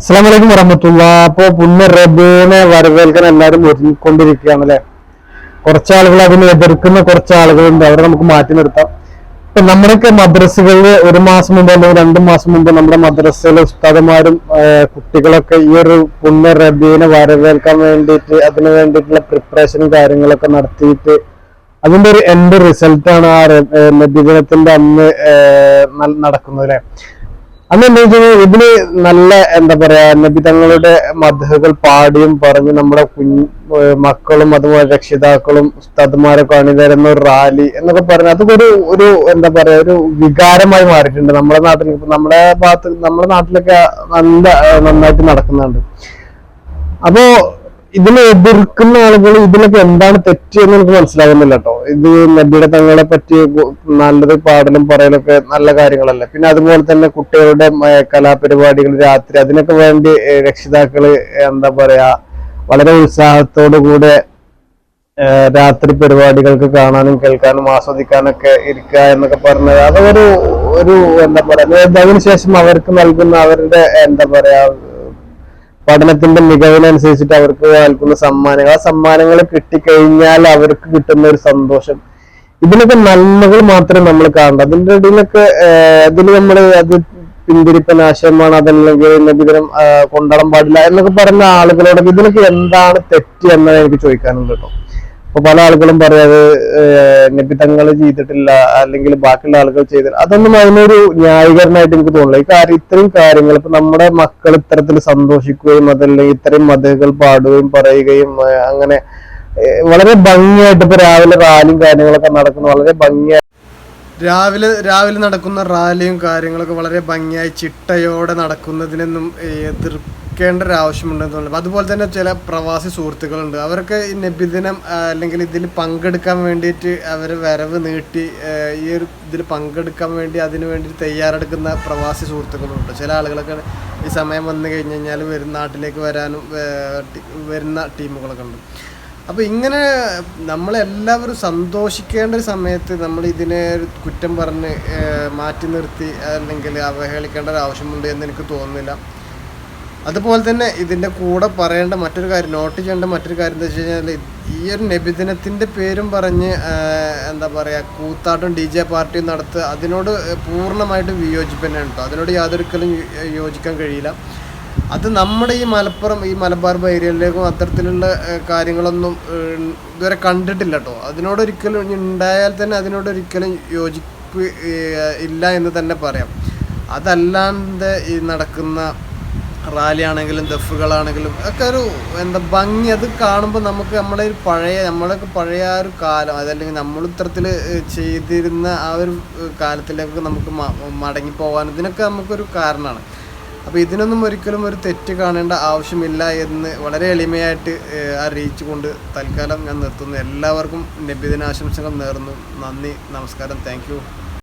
അസ്സാം വലൈക്കും വറഹമത്തുള്ള. അപ്പോ പുണ്യ റബീനെ വരവേൽക്കാൻ എല്ലാവരും ഒരുങ്ങിക്കൊണ്ടിരിക്കുകയാണ് അല്ലെ കുറച്ച് ആളുകൾ അതിനെ എതിർക്കുന്ന കുറച്ച് ആളുകളുണ്ട് അവരെ നമുക്ക് മാറ്റി നിർത്താം. ഇപ്പൊ നമ്മുടെയൊക്കെ മദ്രസകളിൽ ഒരു മാസം മുമ്പ് അല്ലെങ്കിൽ രണ്ടു മാസം മുമ്പ് നമ്മുടെ മദ്രസയിലെ ഉസ്താദന്മാരും കുട്ടികളൊക്കെ ഈ ഒരു പുണ്യ റബീനെ വരവേൽക്കാൻ വേണ്ടിയിട്ട് അതിന് വേണ്ടിയിട്ടുള്ള പ്രിപ്പറേഷനും കാര്യങ്ങളൊക്കെ നടത്തിയിട്ട് അതിന്റെ ഒരു എന്റെ റിസൾട്ടാണ് ആ നബിദിനത്തിന്റെ അന്ന് നടക്കുന്നത് അല്ലെ? അന്ന് എന്താ വെച്ചാൽ ഇതിൽ നല്ല എന്താ പറയാ നബി തങ്ങളുടെ മധുകൾ പാടിയും പറഞ്ഞ് നമ്മുടെ കുഞ്ഞു മക്കളും അതുപോലെ രക്ഷിതാക്കളും ഉസ്താദ്മാരൊക്കെ അണിതരുന്ന ഒരു റാലി എന്നൊക്കെ പറഞ്ഞു അതൊക്കെ ഒരു ഒരു എന്താ പറയാ ഒരു വികാരമായി മാറിയിട്ടുണ്ട് നമ്മുടെ നാട്ടിൽ ഇപ്പൊ നമ്മുടെ ഭാഗത്ത് നമ്മുടെ നാട്ടിലൊക്കെ നല്ല നന്നായിട്ട് നടക്കുന്നുണ്ട്. അപ്പോ ഇതിനെ എതിർക്കുന്ന ആളുകൾ ഇതിനൊക്കെ എന്താണ് തെറ്റ് എന്ന് എനിക്ക് മനസ്സിലാകുന്നില്ല കേട്ടോ ഇത് നബിയുടെ തങ്ങളെ പറ്റി നല്ലത് പാടലും പറയലൊക്കെ നല്ല കാര്യങ്ങളല്ലേ. പിന്നെ അതുപോലെ തന്നെ കുട്ടികളുടെ കലാപരിപാടികൾ രാത്രി അതിനൊക്കെ വേണ്ടി രക്ഷിതാക്കൾ എന്താ പറയാ വളരെ ഉത്സാഹത്തോടു കൂടെ രാത്രി പരിപാടികൾക്ക് കാണാനും കേൾക്കാനും ആസ്വദിക്കാനൊക്കെ ഇരിക്കുക എന്നൊക്കെ പറഞ്ഞത്. അതൊരു ഒരു എന്താ പറയാ അതിനുശേഷം അവർക്ക് നൽകുന്ന അവരുടെ എന്താ പറയാ പഠനത്തിന്റെ മികവിനനുസരിച്ചിട്ട് അവർക്ക് നൽകുന്ന സമ്മാനങ്ങൾ. ആ സമ്മാനങ്ങൾ കിട്ടിക്കഴിഞ്ഞാൽ അവർക്ക് കിട്ടുന്ന ഒരു സന്തോഷം. ഇതിനൊക്കെ നന്മകൾ മാത്രമേ നമ്മൾ കാണണ്ട അതിന്റെ ഇടയിലൊക്കെ അതിൽ നമ്മൾ അത് പിന്തിരിപ്പൻ ആശയമാണ് അതല്ലെങ്കിൽ ആ, കൊണ്ടാടാൻ പാടില്ല എന്നൊക്കെ പറയുന്ന ആളുകളോടൊക്കെ ഇതിനൊക്കെ എന്താണ് തെറ്റ് എന്നാണ് എനിക്ക് ചോദിക്കാനുള്ളത് കേട്ടോ. അപ്പൊ പല ആളുകളും പറയാത് നബിതങ്ങൾ ചെയ്തിട്ടില്ല അല്ലെങ്കിൽ ബാക്കിയുള്ള ആളുകൾ ചെയ്തില്ല. അതൊന്നും അതിനൊരു ന്യായീകരണമായിട്ട് എനിക്ക് തോന്നില്ല ഈ കാര്യം ഇത്രയും കാര്യങ്ങൾ ഇപ്പൊ നമ്മുടെ മക്കൾ ഇത്തരത്തിൽ സന്തോഷിക്കുകയും അതല്ലെങ്കിൽ ഇത്രയും മതകൾ പാടുകയും പറയുകയും അങ്ങനെ വളരെ ഭംഗിയായിട്ട് ഇപ്പൊ രാവിലെ റാലിയും കാര്യങ്ങളൊക്കെ നടക്കുന്ന വളരെ ഭംഗിയായി രാവിലെ രാവിലെ നടക്കുന്ന റാലിയും കാര്യങ്ങളൊക്കെ വളരെ ഭംഗിയായി ചിട്ടയോടെ നടക്കുന്നതിനൊന്നും ഏഹ്, എതിർക്കേണ്ട ഒരു ആവശ്യമുണ്ടെന്ന് തോന്നുന്നു. അതുപോലെ തന്നെ ചില പ്രവാസി സുഹൃത്തുക്കളുണ്ട്. അവർക്ക് ഈ നബിദിനം അല്ലെങ്കിൽ ഇതിൽ പങ്കെടുക്കാൻ വേണ്ടിയിട്ട് അവർ വരവ് നീട്ടി ഈ ഒരു ഇതിൽ പങ്കെടുക്കാൻ വേണ്ടി അതിനു വേണ്ടി തയ്യാറെടുക്കുന്ന പ്രവാസി സുഹൃത്തുക്കളുണ്ട്. ചില ആളുകളൊക്കെ ഈ സമയം വന്നു കഴിഞ്ഞ് കഴിഞ്ഞാൽ വരുന്ന നാട്ടിലേക്ക് വരാനും വരുന്ന ടീമുകളൊക്കെ ഉണ്ട്. അപ്പോൾ ഇങ്ങനെ നമ്മളെല്ലാവരും സന്തോഷിക്കേണ്ട ഒരു സമയത്ത് നമ്മൾ ഇതിനെ ഒരു കുറ്റം പറഞ്ഞ് മാറ്റി നിർത്തി അല്ലെങ്കിൽ അവഹേളിക്കേണ്ട ഒരു ആവശ്യമുണ്ട് എന്ന് എനിക്ക് തോന്നുന്നില്ല. അതുപോലെ തന്നെ ഇതിന്റെ കൂടെ പറയേണ്ട മറ്റൊരു കാര്യം നോട്ട് ചെയ്യേണ്ട മറ്റൊരു കാര്യം എന്താ വെച്ച് കഴിഞ്ഞാൽ ഈ ഒരു നബിദിനത്തിന്റെ പേരും പറഞ്ഞ് എന്താ പറയുക കൂത്താട്ടും ഡി ജെ പാർട്ടിയും നടത്തുക അതിനോട് പൂർണമായിട്ട് വിയോജിപ്പ് കേട്ടോ അതിനോട് യാതൊരിക്കലും യോജിക്കാൻ കഴിയില്ല. അത് നമ്മുടെ ഈ മലപ്പുറം ഈ മലബാർ ഏരിയയിലേക്കും അത്തരത്തിലുള്ള കാര്യങ്ങളൊന്നും ഇതുവരെ കണ്ടിട്ടില്ല കേട്ടോ അതിനോടൊരിക്കലും ഉണ്ടായാൽ തന്നെ അതിനോടൊരിക്കലും യോജിപ്പ് ഇല്ല എന്ന് തന്നെ പറയാം. അതല്ലാണ്ട് ഈ നടക്കുന്ന റാലി ആണെങ്കിലും ദഫുകളാണെങ്കിലും ഒക്കെ ഒരു എന്താ ഭംഗി. അത് കാണുമ്പോൾ നമുക്ക് നമ്മുടെ ഒരു പഴയ നമ്മളൊക്കെ പഴയ ആ ഒരു കാലം അതല്ലെങ്കിൽ നമ്മൾ ഇത്തരത്തിൽ ചെയ്തിരുന്ന ആ ഒരു കാലത്തിലേക്ക് നമുക്ക് മടങ്ങി പോകാൻ ഇതിനൊക്കെ നമുക്കൊരു കാരണമാണ്. അപ്പോൾ ഇതിനൊന്നും ഒരിക്കലും ഒരു തെറ്റ് കാണേണ്ട ആവശ്യമില്ല എന്ന് വളരെ എളിമയായിട്ട് ഏഹ്, അറിയിച്ചുകൊണ്ട് തൽക്കാലം ഞാൻ നിർത്തുന്നു. എല്ലാവർക്കും നബിദിനാശംസകൾ നേർന്നു. നന്ദി നമസ്കാരം. താങ്ക്